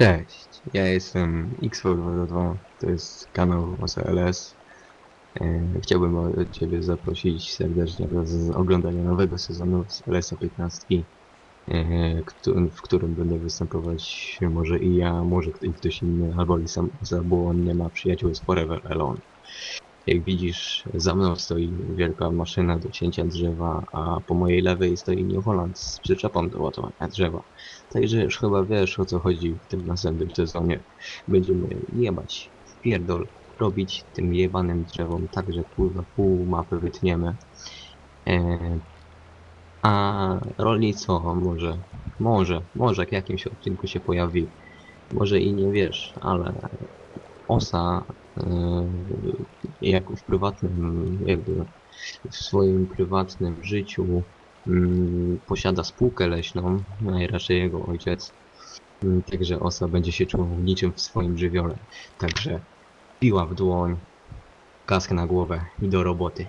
Cześć, ja jestem XV22, to jest kanał OSLS. E, Chciałbym Ciebie zaprosić serdecznie do oglądania nowego sezonu z LSA 15, e, w którym będę występować może i ja, może kto- ktoś inny, albo i sam on nie ma przyjaciół z Forever Alone. Jak widzisz, za mną stoi wielka maszyna do cięcia drzewa, a po mojej lewej stoi New Holland z przyczepą do ładowania drzewa. Także już chyba wiesz o co chodzi w tym następnym sezonie. Będziemy jebać, pierdol, robić tym jebanym drzewom tak, że kurwa pół mapy wytniemy. E, a rolnictwo może, może, może w jakimś odcinku się pojawi. Może i nie wiesz, ale osa e, jak w prywatnym, jakby w swoim prywatnym życiu mm, posiada spółkę leśną, najraczej jego ojciec. Mm, Także osa będzie się czuł niczym w swoim żywiole. Także piła w dłoń, kask na głowę i do roboty.